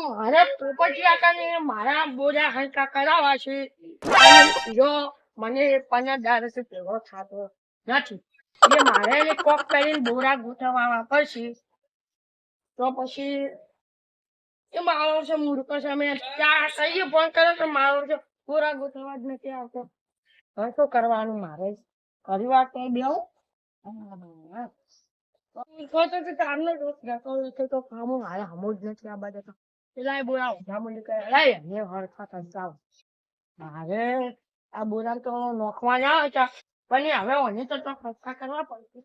મારે પોપટી મારા કોક કરીને બોરા ગોઠવવા પડશે તો પછી એ મારો છે મૂર્ખ છે ફોન કર્યો તો મારો છે બોરા ગોઠવવા જ નથી આવતો હવે શું કરવાનું મારે વાર તો કામ મારે આ બોરા થતા તો નોખવા ના હતા પણ હવે ઓને તો તો કરવા પડશે.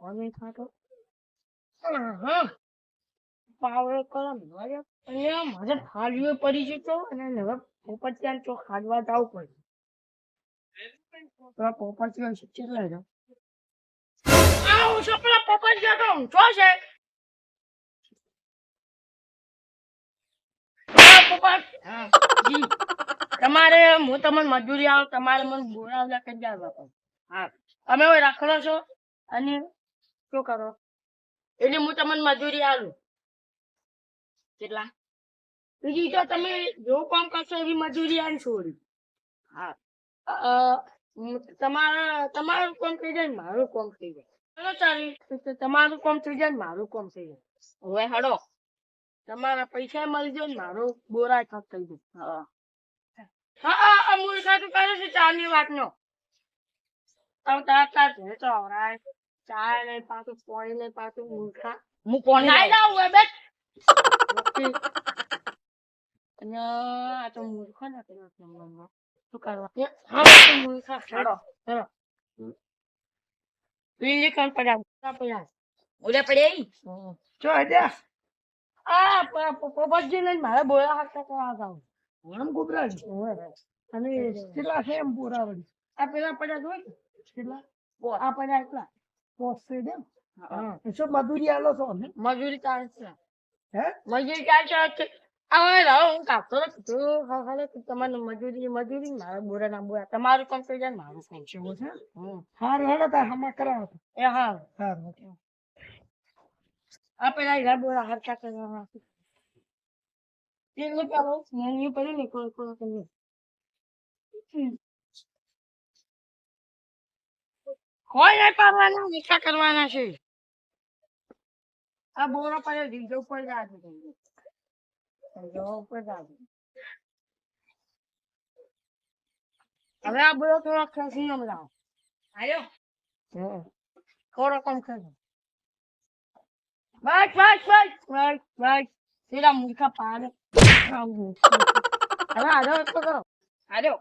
ઓને ખાતો હા. કરો પડી છે તો અને હવે તો ખાડવા જવું પડે આવું તો ઊંચો છે. તમારે હું તમને મજૂરી આવું તમારે મને બોલાવતા કરી જાય હા. તમે રાખડો છો? અને શું કરો? એટલે હું તમને મજૂરી આલું. કેટલા? બીજી તો તમે જો કામ કરશો એવી મજૂરી આલી છોડી. હા. તમારા તમારું કામ થઈ જાય મારું કામ થઈ જાય. ચલો ચાલી તમારું કામ થઈ જાય મારું કામ થઈ જાય. હવે હડો. તમારા પૈસા મળી જાય ને મારું બોરા થક થઈ જાય. હા. હા આ મૂર્ખા તો કરે છે ચા ની વાત નો તમે તાર તાર ઘરે તો આવરાય. ચા નહીં પાછું પાણી નહીં પાછું મૂર્ખા હું પાણી લાવી. જાઉં બેટ અને આ તો મૂર્ખો ને શું કરવા મૂર્ખા હેડો હેડો લીલી કાન પડ્યા પડ્યા ઓલે પડ્યા જો અજા આ પોપટજી ને મારે બોલા હાથ કરવા જાવ આમ ગુબરાજી અને કેટલા છે એમ પૂરા આ પેલા પડ્યા જોઈ કેટલા આ પડ્યા એટલા પોસ્ટ છે એમ શું મજૂરી આલો છો મજૂરી ચાલે છે હે મજૂરી ચાલે હવે રહો હું કાપતો તું હવે તમારે મજૂરી મજૂરી મારે બોરા ના બોરા. તમારું કામ થઈ જાય? મારું કામ છે? એવું છે? હમ. હેડો તાર હમા કરાવો એ હા હારું આ પેલા હીરા બોરા હરખા એક રૂપિયા બહુ ને કોઈ કોઈ કોઈ કોઈ નહીં પાડવાના મીઠા કરવાના છે. આ બોરા પર રીઝો ઉપર જાજે રીઝો ઉપર જાજે હવે આ બોરો થોડો ખેંચી એમ લાવો. આયો? થોડો કમ ખેંચો. બસ બસ બસ. બસ બસ. પેલા મૂર્ખા પાડે. હવે આડો તો કરો. આડો.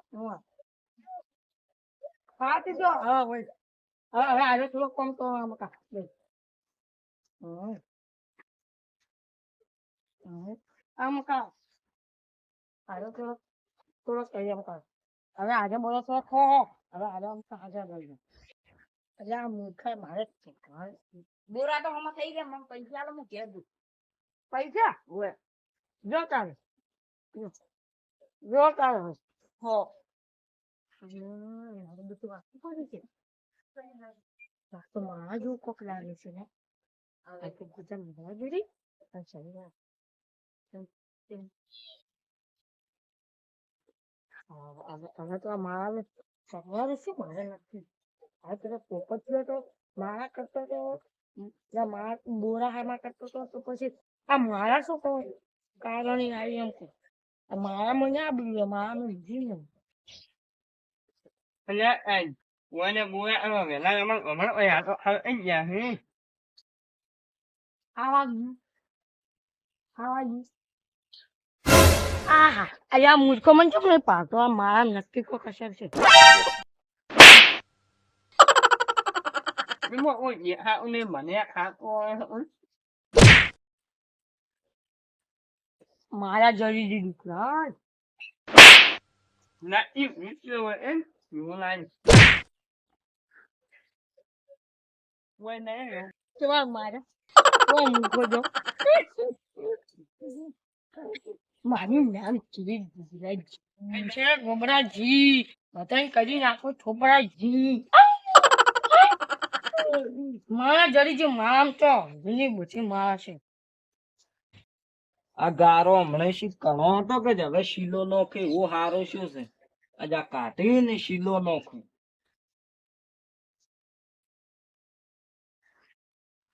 પાતી જો. હા ભાઈ હવે આડો થોડો કમ તો આમ કા. બસ. હમ. હમ. આમ. કા આડો થોડો થોડો કહી એમ કર હવે આજે બોલો તો ખો હવે આજે આમ હાજર રહી એટલે આ મૂર્ખા મારે જ છે. બોરા તો હમણાં થઈ ગયા, મને પૈસા આલો, હું ઘેર દઉં પૈસા? હોય જો તારે. જો. તારે હો. બધું વાંચવું પડે છે. તો મારા જેવું કોક લાગે છે ને. આ તો ગુજરાત મહાવીરી અને શનિવાર તેમ- તેમ. હવે તો આ મારા શનિવારે શું મારે કરતો તો મારા બોરા હામાં કરતો આવી આવા હમણાં તો આ ગયા આવા ગયું આવા ગયું આહા. આ મૂર્ખો મને કેમ નહીં પાડતો? આ મારા નક્કી કો કસર છે. એમાં ઓય જે હા ઉને મને ખાતો મારા જરી દીધું ના ઈ વિશે હોય એમ? હું લાઈ ઓય નહીં કેવા મારા? ઓ મૂર્ખો જો મારું નામ શ્રી ગુજરાતજી છે ગોમરાજી. વતન કરી નાખો છોપરાજી માં જરી જે મામ તો ઘણી બુચી માં છે આ ગારો હમણાં શી કણો હતો કે હવે શીલો નોખે એવો હારો શું છે? આજ આ કાઢી ને શીલો નોખે.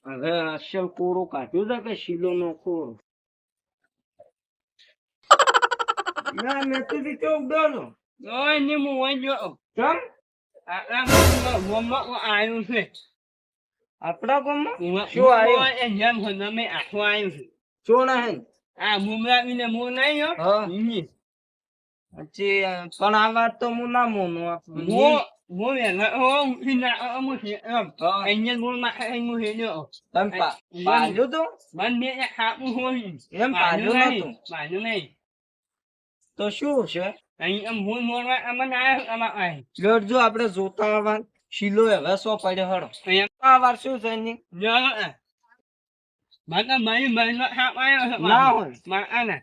હવે અસલ કોરો કાઢ્યો છે કે શીલો નોખો? ના તો રીતે ઉડાડો ઓય ને હું ઓય જો કેમ આટલા ગામમાં આવ્યું છે? આપણા ગામમાં? શું આવ્યું એ જેમ હનમે આખો આવ્યું છે. શું નહીં? આ મુમરાવીને મો નહીં હો. પછી પણ આ વાત તો હું ના મોનું મો મો વેલા હો ઉઠીને અમુ છે એમ. અહીંયા મોરમાં ખાઈ મુ હેડ્યો. તમે પાજો તો? મન મે ખાપું હોય. એમ પાજો નતું? પાજો નહીં. તો શું છે? અહીં આમ મોર મોરમાં અમને આયા આમાં આય. જો આપણે જોતા આવવા શીલો હવે સો પડ્યો હડો આ વાર શું છે ની માતા મારી મારી નો આયો ના હોય. આને.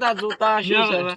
તા જોતા શું છે? હવે